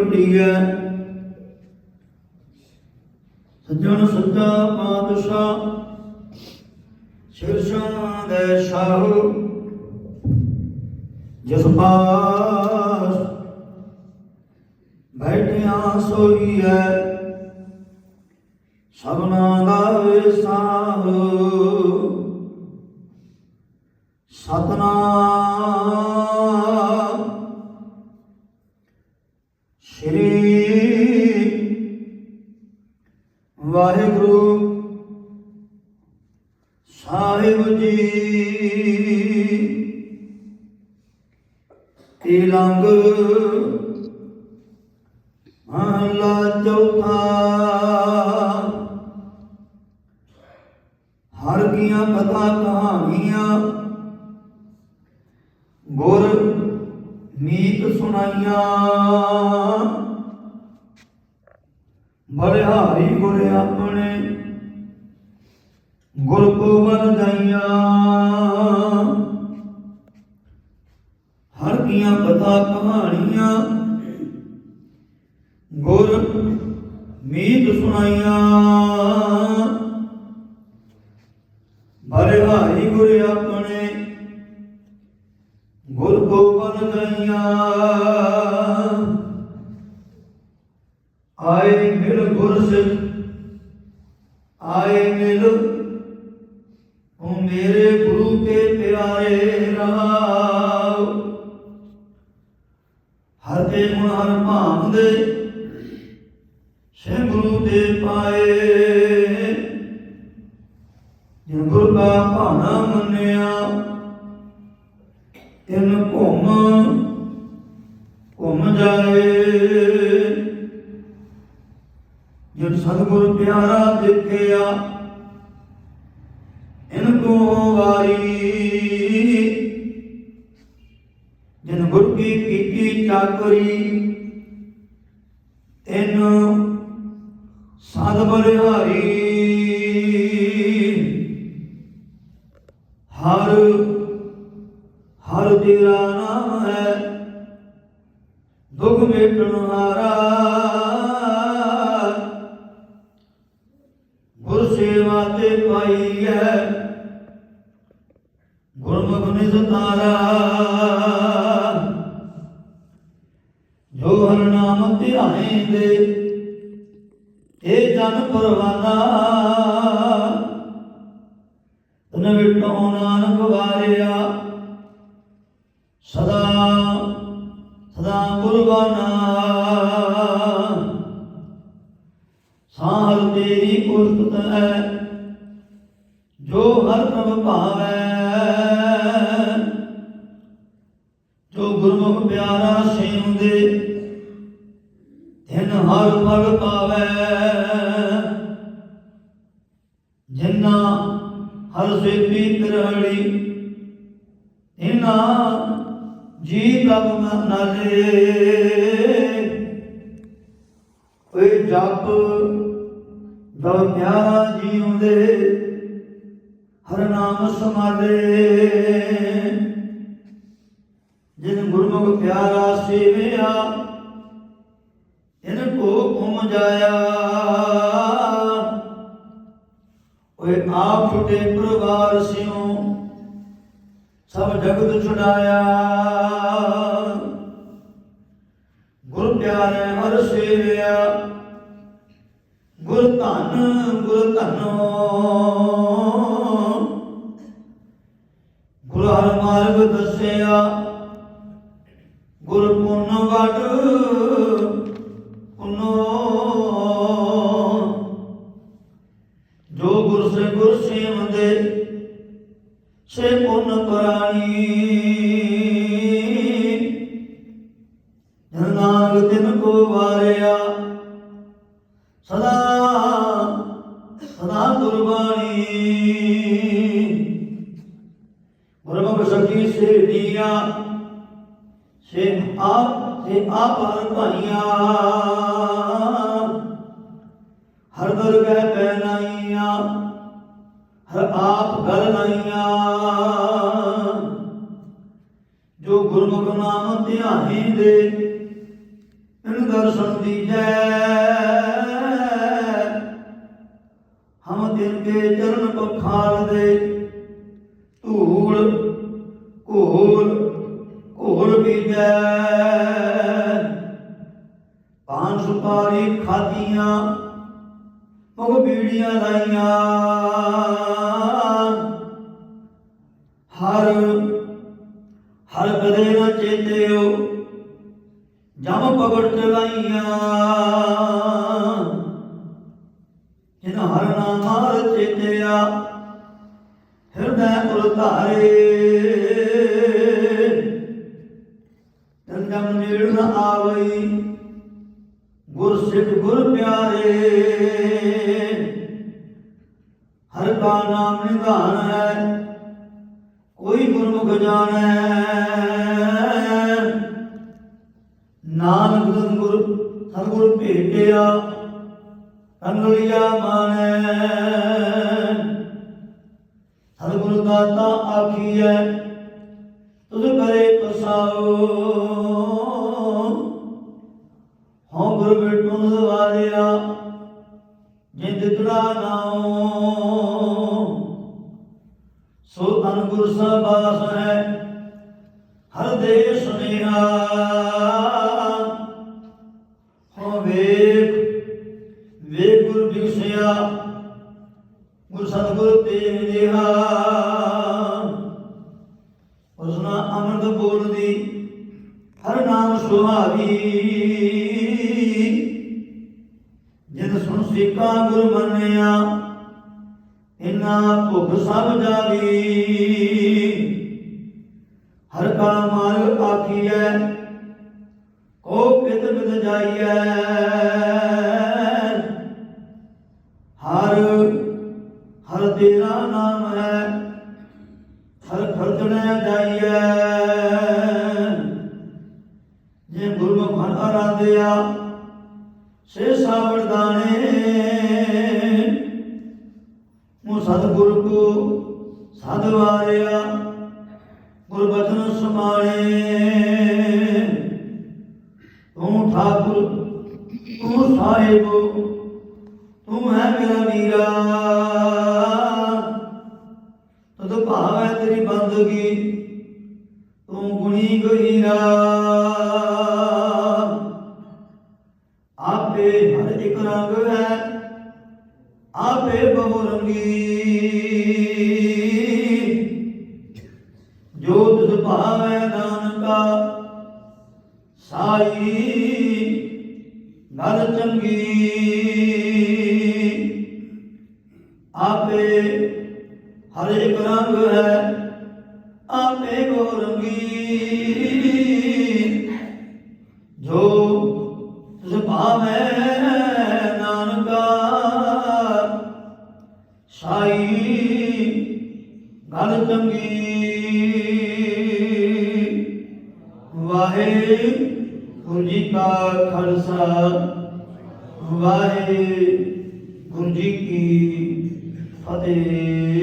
ਵੱਡੀ ਹੈ। ਸੱਜਣ ਸੱਚਾ ਪਾਤਸ਼ਾਹ ਸ਼ਿਰਸ਼ਾਂ ਦੇ ਸਾਹ। ਜਿਸ ਪਾਸ ਬੈਠਿਆ ਸੋਈ ਹੈ, ਸਭਨਾ ਦਾ ਵਿਸਾਹ ਸਤਨਾਮ ਵਾਹਿਗੁਰੂ ਸਾਹਿਬ ਜੀ। ਤੇਲੰਗ ਮਹਲਾ ਚੌਥਾ। ਹਰ ਦੀਆਂ ਕਥਾ ਕਹਾਣੀਆਂ। ਗੁਰ ਮੀਤ ਸੁਣਾਈਆਂ। ਬਲਿਹਾਰੀ ਗੁਰ ਆਪਣੇ, ਗੁਰ ਕੋ ਮਨ ਜਾਈਆਂ। ਹਰ ਦੀਆਂ ਕਥਾ ਕਹਾਣੀਆਂ, ਗੁਰ ਮੀਤ ਸੁਣਾਈਆਂ। ਬਲਿਹਾਰੀ ਗੁਰ ਆਪਣੇ, ਗੁਰ ਗੋਬਨ ਗਈਆਂ ਆਏ ਮਿਲ ਆਏ ਮਿਲ ਉਹ ਮੇਰੇ ਗੁਰੂ ਕੇ ਪਿਆਰੇ ਰਾਮ ਹਰ ਤੇ ਗੁਣ ਹਰ ਭਾਮ ਦੇ ਸੇ ਗੁਰੂ ਦੇ ਪਾਏ। ਜਿਨ ਗੁਰ ਕਾ ਭਾਣਾ ਮੰਨਿਆ, ਤਿਨ ਘੁੰਮ ਘੁੰਮ ਜਾਏ। ਜਿਨ ਸਤਿਗੁਰ ਪਿਆਰਾ ਦੇਖਿਆ ਇਨ ਕੋ ਵਾਰੀ। ਜਿਨ ਗੁਰ ਕੀ ਕੀਤੀ ਚਾਕਰੀ, ਤਿਨ ਸਾਧ ਬਲਿਹਾਰੀ ਹਰ ਹਰ ਤੇਰਾ ਨਾਮ ਹੈ, ਦੁਖ ਮੇਟਣ ਹਾਰਾ। ਗੁਰਮੁਖ ਨਿਜ ਜੋ ਹਰ ਨਾਮ ਧਿਆਏ ਇਹ ਜਨ ਪਰਵਾਨਾ। ਤਨ ਵਿਟੋ ਨਾਨਕ ਵਾਰਿਆ। ਸਦਾ ਸਦਾ ਕੁਰਬਾਨਾ ਸਾਲ ਤੇਰੀ ਕੁਰਤ ਹੈ। ਜੋ ਹਰ ਪ੍ਰਭ ਭਾਵੈ, ਜੋ ਗੁਰਮੁਖ ਪਿਆਰਾ ਸੇਵ ਤਿਨ ਹਰ ਫਲ ਪਾਵੈ। ਜਿਨਾ ਹਰ ਸੇਵੀ ਕਰਹੜੀ ਇਨਾ ਜੀ ਕਬ ਨਾਲੇ ਓਏ ਜਪ ਦਵ ਪਿਆਰਾ ਜੀਉਂਦੇ ਹਰ ਨਾਮ ਜਿਨ ਗੁਰਮੁਖ ਪਿਆਰਾ ਸੇਵਿਆ ਇਨ ਕੋ ਘੁਮ ਜਾਇਆ। ਓਏ ਆਪ ਛੁਟੇ ਪਰਿਵਾਰ ਸਿਓ ਸਭ ਜਗਤ ਛੁਡਾਇਆ। ਗੁਰ ਪਿਆਰੇ ਹਰ ਸੇਵਿਆ, ਗੁਰ ਧਨ ਗੁਰ ਧਨੋ। ਗੁਰ ਹਰ ਮਾਰਗ ਦੱਸਿਆ। ਗੁਰ ਪੁੰਨ ਵਡ ਪੁੰਨੋ। ਜੋ ਗੁਰ ਸੇ ਗੁਰ ਸੇਵੰਦੇ ਸੇ ਪੁੰਨ ਪ੍ਰਾਣੀ। ਜਨਾਗ ਦਿਨ ਕੋ ਵਾਰਿਆ। ਸਦਾ ਸਦਾ ਗੁਰਬਾਣੀ। ਗੁਰਮੁਖ ਸਖੀ ਸੇ ਦੀਆਂ, ਸੇ ਆਪ ਸੇ ਆਪ ਹਰ ਭਾਈਆਂ ਹਰ ਦਰ ਕਹਿ ਪਹਿਨਾਈਆਂ ਹਰ ਆਪ ਗਲ ਲਾਈਆਂ ਜੋ ਗੁਰਮੁਖ ਨਾਮ ਧਿਆਹੀ ਦੇ, ਤਿਨ ਦਰਸ਼ਨ ਦੀਜੈ ਹਮ ਤਿਨ ਕੇ ਚਰਨ ਪਖਾਲ ਦੇ ਸੁਪਾਰੀ ਖਾਦੀਆਂ ਮੁਗ ਬੀੜੀਆਂ ਲਾਈਆਂ। ਹਰ ਹਰ ਕਦੇ ਨਾ ਚੇਤਿਓ, ਜਮ ਪਗੜ ਚਲਾਈਆਂ ਜਿਨ ਹਰ ਨਾਮ ਹਰ ਚੇਤਿਆ, ਹਿਰਦੈ ਉਲਧਾਰੇ ਨਾਨਕ ਸਤਿਗੁਰ ਸਤਿਗੁਰ ਭੇਟਿਆ ਅੰਗਲੀਆ ਮਾਨੈ ਸਤਿਗੁਰ ਦਾਤਾ ਆਖੀਐ, ਤੁਧ ਕਰੇ ਪਸਾਓ ਹਉ ਗੁਰ ਬਿਟੂ ਨਦਵਾਰਿਆ ਜਿੰਦ ਤੁੜਾ ਨਾਉ ਸਤਿਗੁਰ ਤੇਗ ਦੇਹਾ ਉਸਨਾ ਅੰਮ੍ਰਿਤ ਬੋਲਦੀ ਹਰ ਨਾਮ ਸੁਹਾਵੀ। ਜਿਨ ਸੁਣ ਸਿੱਕਾ ਗੁਰ ਮੰਨਿਆ, ਇਨਾ ਭੁਖ ਸਭ ਜਾਵੀ। ਹਰ ਕਾ ਮਾਰਗ ਆਖੀਐ, ਕੋ ਕਿਤ ਬਿਦ ਜਾਈਐ। ਸੇ ਦਾਣੇ। ਮੋ ਸਤਿਗੁਰ ਕੋ ਸਦ ਵਾਰਿਆ, ਗੁਰਬਚਨ ਸਮਾਣੇ ਤੂੰ ਠਾਕੁਰ, ਤੂੰ ਸਾਹਿਬ, ਤੂੰ ਹੈ ਮੇਰਾ ਵੀਰਾ। ਤਦ ਭਾਵੈ ਤੇਰੀ ਬੰਦਗੀ, ਤੂੰ ਗੁਣੀ ਗਹੀਰਾ। ਆਪੇ ਬਹੁ ਰੰਗੀ ਜੋ ਤਿਸ ਭਾਵੈ ਨਾਨਕਾ, ਸਾਈ ਗੱਲ ਚੰਗੀ। ਆਪੇ ਹਰ ਰੰਗ ਹੈ, ਆਪੇ ਬਹੁ ਰੰਗੀ ਗੱਲ ਚੰਗੀ। ਵਾਹਿਗੁਰੂ ਜੀ ਕਾ ਖਾਲਸਾ ਵਾਹਿਗੁਰੂ ਜੀ ਕੀ ਫਤਿਹ।